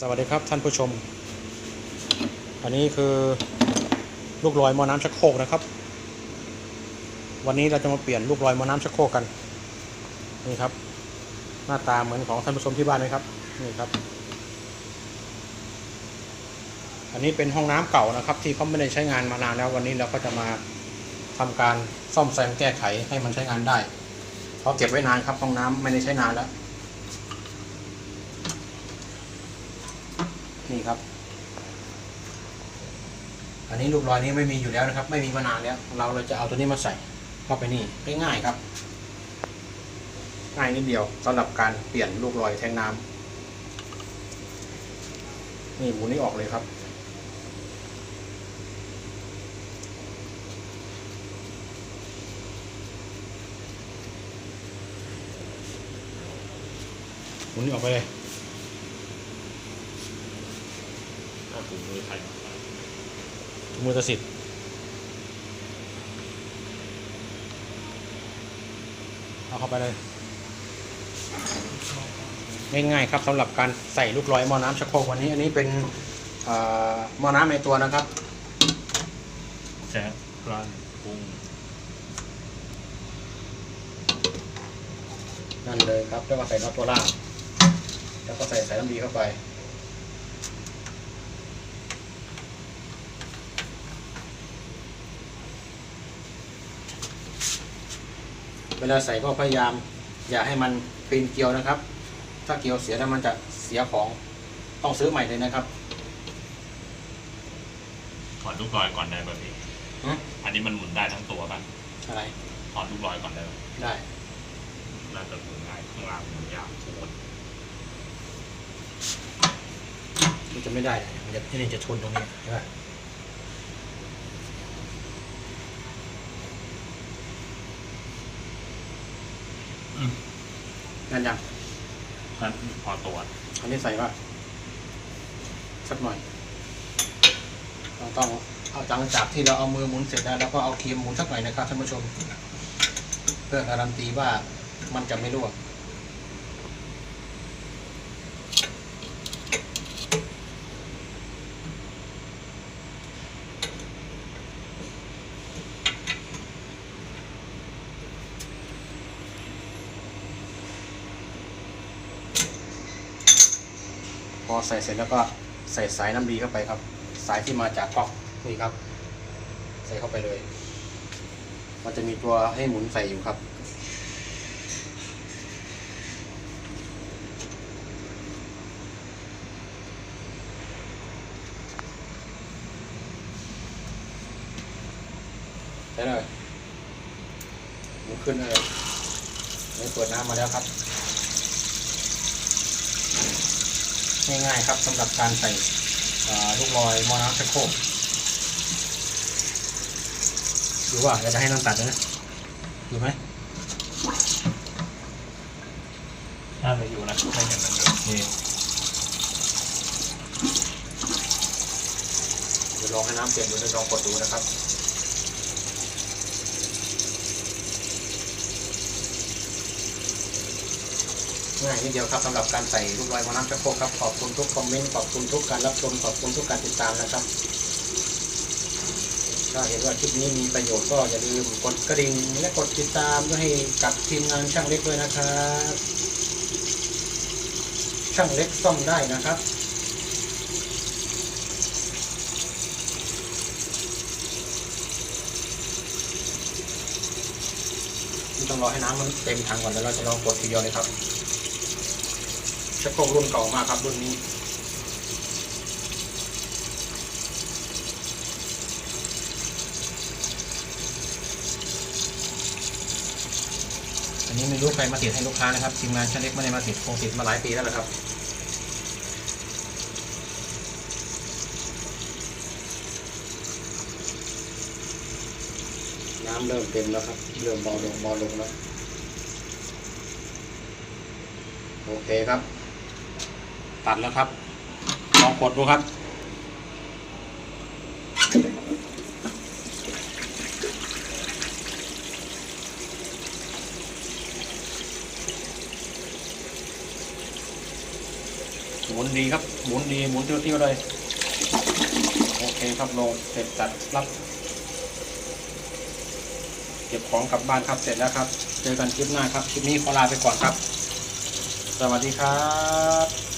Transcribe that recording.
สวัสดีครับท่านผู้ชม อันนี้คือลูกลอยมอน้ำชักโครกนะครับ วันนี้เราจะมาเปลี่ยนลูกลอยมอน้ำชักโครกกัน นี่ครับ หน้าตาเหมือนของท่านผู้ชมที่บ้านไหมครับ นี่ครับ อันนี้เป็นห้องน้ำเก่านะครับ ที่เขาไม่ได้ใช้งานมานานแล้ว วันนี้เราก็จะมาทำการซ่อมแซมแก้ไขให้มันใช้งานได้เพราะเก็บไว้นานครับห้องน้ำไม่ได้ใช้นานแล้ว นี่ครับ อันนี้ลูกรอยนี้ไม่มีอยู่แล้วนะครับ ไม่มีมานานแล้ว เราเราจะเอาตัวนี้มาใส่เข้าไปนี่ง่ายๆครับ ง่ายนิดเดียวสำหรับการเปลี่ยนลูกรอยแทงน้ำนี่หมุนนี้ออกเลยครับหมุนนี้ออกไปเลย เอาถุงมือใครมาใส่ถุงมือตะสิทธิ์เอาเข้าไปเลย ง่ายๆครับสำหรับการใส่ลูกลอยหม้อน้ำชักโครกวันนี้ อันนี้เป็นเอ่อหม้อน้ำในตัวนะครับแจ๊กรันปรุงนั่นเลยครับ แล้วก็ใส่น็อตตัวล่างแล้วก็ใส่สายน้ำดีเข้าไป เวลาใส่ก็พยายาม อย่าให้มันปีนเกลียวนะครับ ถ้าเกลียวเสียแล้วมันจะเสียของต้องซื้อใหม่เลยนะครับ ถอดลูกลอยก่อนได้ป่ะพี่หืออันนี้มันหมุนได้ทั้งตัวป่ะอะไรถอดลูกลอยก่อนได้ป่ะได้น่าจะหมุนง่ายข้างล่างมันยาวโคตรมันจะไม่ได้มันจะที่นี่จะชนตรงนี้ใช่ไห อืม นั่นยังนั่นพอตัวอันนี้ใส่ว่าสักหน่อยเราต้องเอาจังจากที่เราเอามือหมุนเสร็จแล้วแล้วก็เอาครีมหมุนสักหน่อยนะครับท่านผู้ชม เพื่อการันตีว่ามันจะไม่รั่ว อใส่เสร็จแล้วก็ใส่สายน้ำดีเข้าไปครับ สายที่มาจากก๊อกนี่ครับ ใส่เข้าไปเลย มันจะมีตัวให้หมุนใส่อยู่ครับ ใช่เลยหมุนขึ้นเลยนี่เปิดน้ำมาแล้วครับ ง่ายๆครับสำหรับการใส่ลูกลอยมอน้ำชักโครกดูว่าจะให้น้ำตัดนะดูไหมน่าจะอยู่นะไม่เห็นมันเลยนี่เดี๋ยวลองให้น้ำเปลี่ยนดูแล้วลองกดดูนะครับ ง่ายนิดเดียวครับสำหรับการใส่ลูกลอยหมอน้ำชักโครกครับขอบคุณทุกคอมเมนต์ขอบคุณทุกการรับชมขอบคุณทุกการติดตามนะครับถ้าเห็นว่าคลิปนี้มีประโยชน์ก็อย่าลืมกดกระดิ่งและกดติดตามด้วยให้กับทีมงานช่างเล็กด้วยนะครับช่างเล็กซ่อมได้นะครับนี่ต้องรอให้น้ำมันเต็มถังก่อนแล้วเราจะลองกดทีเดียวเลยครับ ชักโครกรุ่นเก่ามากครับรุ่นนี้อันนี้ไม่รู้ใครมาติดให้ลูกค้านะครับทีมงานช่างเล็กไม่ได้มาติดคงติดมาหลายปีแล้วแหละครับน้ำเริ่มเต็มแล้วครับ เริ่มเบาลงเบาลงแล้ว โอเคครับ ตัดแล้วครับ ลองกดดูครับ หมุนดีครับ หมุนดี หมุนเตี้ยวๆเลย โอเคครับลงเสร็จจัดรับเก็บของกลับบ้านครับเสร็จแล้วครับ เจอกันคลิปหน้าครับ คลิปนี้ขอลาไปก่อนครับ สวัสดีครับ